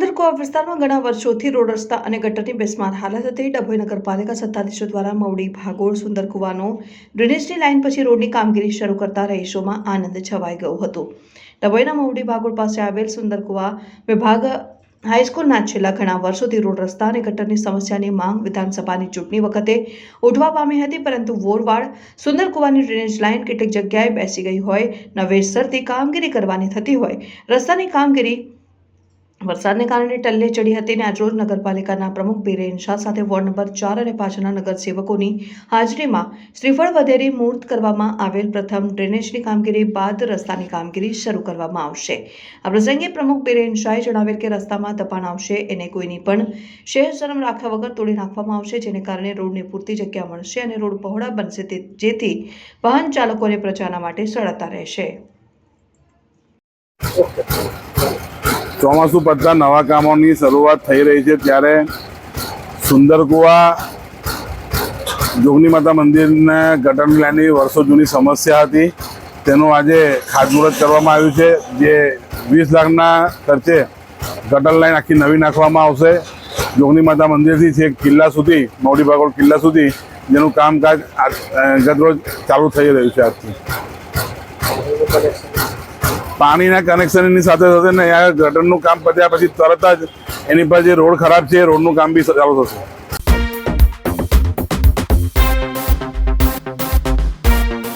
કુવા વિસ્તારમાં ઘણા વર્ષોથી રોડ રસ્તા અને ગટરની બેસમાર હાલત હતી. ડભોઈ નગરપાલિકા સત્તાધીશો દ્વારા મવડી, ભાગોળ, સુંદર કુવાનો ડ્રેનેજની લાઇન પછી રોડની કામગીરી શરૂ કરતા રહીશોમાં આનંદ છવાઈ ગયો હતો. ડભોઈના મવડી, ભાગોળ પાસે આવેલ સુંદર કુવા વિભાગ હાઈસ્કૂલના છેલ્લા ઘણા વર્ષોથી રોડ રસ્તા અને ગટરની સમસ્યાની માંગ વિધાનસભાની ચૂંટણી વખતે ઉઠવા પામી હતી, પરંતુ વોરવાડ સુંદર કુવાની ડ્રેનેજ લાઇન કેટલીક જગ્યાએ બેસી ગઈ હોય. નવેસરથી કામગીરી કરવાની થતી હોય. રસ્તાની કામગીરી વરસાદને કારણે ટલ્લે ચડી હતી અને આજરોજ નગરપાલિકાના પ્રમુખ બિરેન શાહ સાથે વોર્ડ નંબર ચાર અને પાછળના નગરસેવકોની હાજરીમાં શ્રીફળ વધેરી મૂર્ત કરવામાં આવેલ પ્રથમ ડ્રેનેજની કામગીરી બાદ રસ્તાની કામગીરી શરૂ કરવામાં આવશે. આ પ્રસંગે પ્રમુખ બિરેન શાહે જણાવેલ કે રસ્તામાં દબાણ આવશે, એને કોઈની પણ શહેર શરમ રાખ્યા વગર તોડી નાખવામાં આવશે, જેને કારણે રોડને પૂરતી જગ્યા મળશે અને રોડ પહોળા બનશે જેથી વાહન ચાલકો અને પ્રજાના માટે સરળતા રહેશે. ચોમાસું પડતા નવા કામોની શરૂઆત થઈ રહી છે ત્યારે સુંદર કુવા જોગની માતા મંદિરને ગટર લાઈનની વર્ષો જૂની સમસ્યા હતી. તેનું આજે ખાતમુહૂર્ત કરવામાં આવ્યું છે જે વીસ લાખના ખર્ચે ગટર લાઈન આખી નવી નાખવામાં આવશે. જોગની માતા મંદિરથી છેક કિલ્લા સુધી, મોડી ભાગોળ કિલ્લા સુધી જેનું કામકાજ ગતરોજ ચાલુ થઈ રહ્યું છે આજથી. પાણીના કનેક્શનની સાથે સાથે ને આ ગટરનું કામ પત્યા પછી તરત જ એની પર જે રોડ ખરાબ છે એ રોડનું કામ બી ચાલુ થશે.